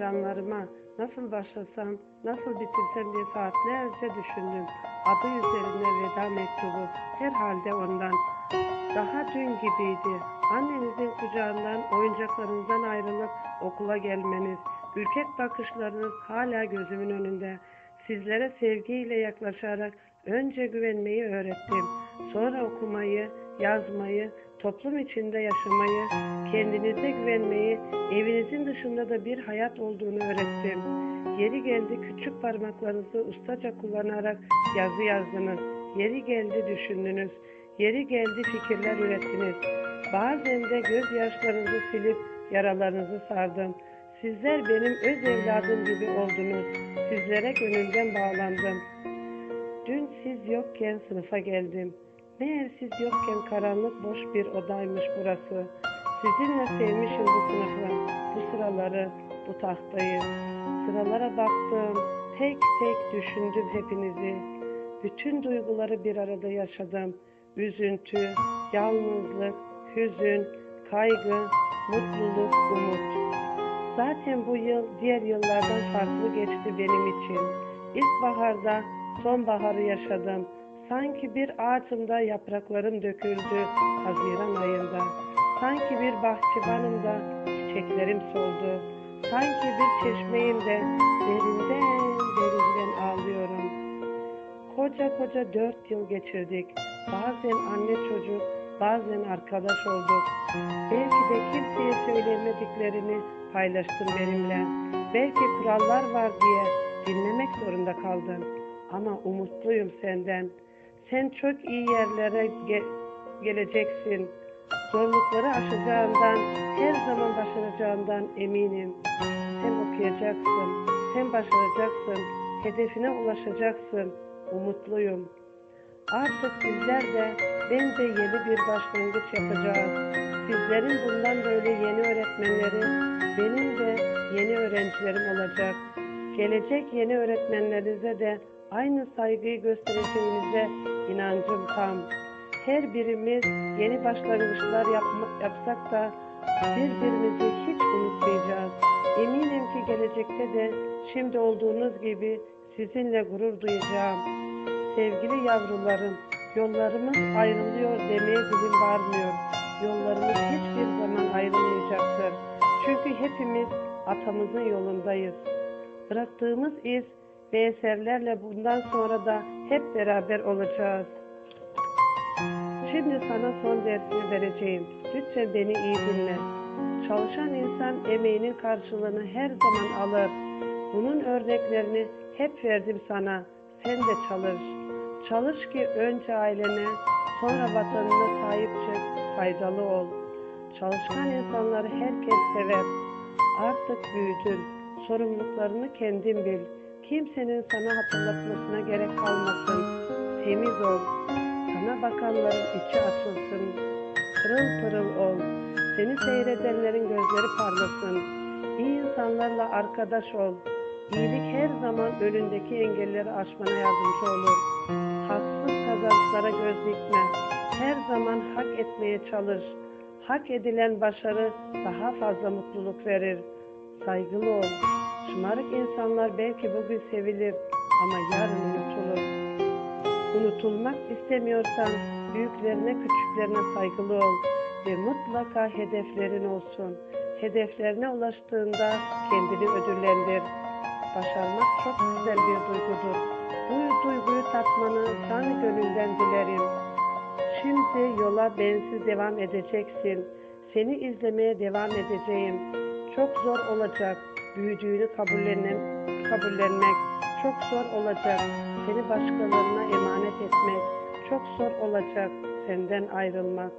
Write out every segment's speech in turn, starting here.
Canlarıma nasıl başlasam, nasıl bitirsem diye saatlerce düşündüm. Adı üzerinde veda mektubu. Herhalde ondan. Daha dün gibiydi. Annenizin kucağından, oyuncaklarınızdan ayrılıp okula gelmeniz, ürkek bakışlarınız hala gözümün önünde. Sizlere sevgiyle yaklaşarak önce güvenmeyi öğrettim. Sonra okumayı, yazmayı, toplum içinde yaşamayı, kendinize güvenmeyi, evinizin dışında da bir hayat olduğunu öğrettim. Yeri geldi küçük parmaklarınızı ustaca kullanarak yazı yazdınız. Yeri geldi düşündünüz. Yeri geldi fikirler ürettiniz. Bazen de gözyaşlarınızı silip yaralarınızı sardım. Sizler benim öz evladım gibi oldunuz. Sizlere gönülden bağlandım. Dün siz yokken sınıfa geldim. Meğer siz yokken karanlık boş bir odaymış burası. Sizinle sevmişim bu sınıfı, bu sıraları, bu tahtayı. Sıralara baktım, tek tek düşündüm hepinizi. Bütün duyguları bir arada yaşadım. Üzüntü, yalnızlık, hüzün, kaygı, mutluluk, umut. Zaten bu yıl diğer yıllardan farklı geçti benim için. İlkbaharda sonbaharı yaşadım. Sanki bir ağacımda yapraklarım döküldü Haziran ayında. Sanki bir bahçıvanımda çiçeklerim soldu. Sanki bir çeşmeyimde derinden derinden ağlıyorum. Koca koca dört yıl geçirdik. Bazen anne çocuk, bazen arkadaş olduk. Belki de kimseye söylemediklerini paylaştın benimle. Belki kurallar var diye dinlemek zorunda kaldın. Ama umutluyum senden. Sen çok iyi yerlere ge- geleceksin. Zorlukları aşacağından, her zaman başaracağından eminim. Sen okuyacaksın, sen başaracaksın, hedefine ulaşacaksın. Umutluyum. Artık sizler de bence yeni bir başlangıç yapacağız. Sizlerin bundan böyle yeni öğretmenleri, benim de yeni öğrencilerim olacak. Gelecek yeni öğretmenlerinize de aynı saygıyı göstereceğinize inancım tam. Her birimiz yeni başlangıçlar yapma, yapsak da birbirimizi hiç unutmayacağız. Eminim ki gelecekte de şimdi olduğunuz gibi sizinle gurur duyacağım. Sevgili yavrularım, yollarımız ayrılıyor demeye dilim varmıyor. Yollarımız hiçbir zaman ayrılmayacaktır. Çünkü hepimiz atamızın yolundayız. Bıraktığımız iz ve eserlerle bundan sonra da hep beraber olacağız. Şimdi sana son dersini vereceğim. Lütfen beni iyi dinle. Çalışan insan emeğinin karşılığını her zaman alır. Bunun örneklerini hep verdim sana. Sen de çalış. Çalış ki önce ailene, sonra vatanına sahip çık, faydalı ol. Çalışkan insanları herkes sever. Artık büyüdün. Sorumluluklarını kendin bil. Kimsenin sana hatırlatmasına gerek kalmasın. Temiz ol. Sana bakanların içi açılsın. Pırıl pırıl ol. Seni seyredenlerin gözleri parlasın. İyi insanlarla arkadaş ol. İyilik her zaman önündeki engelleri aşmana yardımcı olur. Haksız kazançlara göz dikme. Her zaman hak etmeye çalış. Hak edilen başarı daha fazla mutluluk verir. Saygılı ol. Şımarık insanlar belki bugün sevilir ama yarın unutulur. Unutulmak istemiyorsan büyüklerine küçüklerine saygılı ol ve mutlaka hedeflerin olsun. Hedeflerine ulaştığında kendini ödüllendir. Başarmak çok güzel bir duygudur. Bu duyguyu tatmanı canı gönülden dilerim. Şimdi yola bensiz devam edeceksin. Seni izlemeye devam edeceğim. Çok zor olacak. Büyüdüğünü kabullenem, kabullenmek çok zor olacak. Seni başkalarına emanet etmek çok zor olacak. Senden ayrılmak.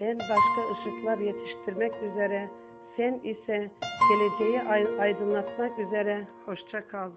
Ben başka ışıklar yetiştirmek üzere, sen ise geleceği ay- aydınlatmak üzere hoşça kal.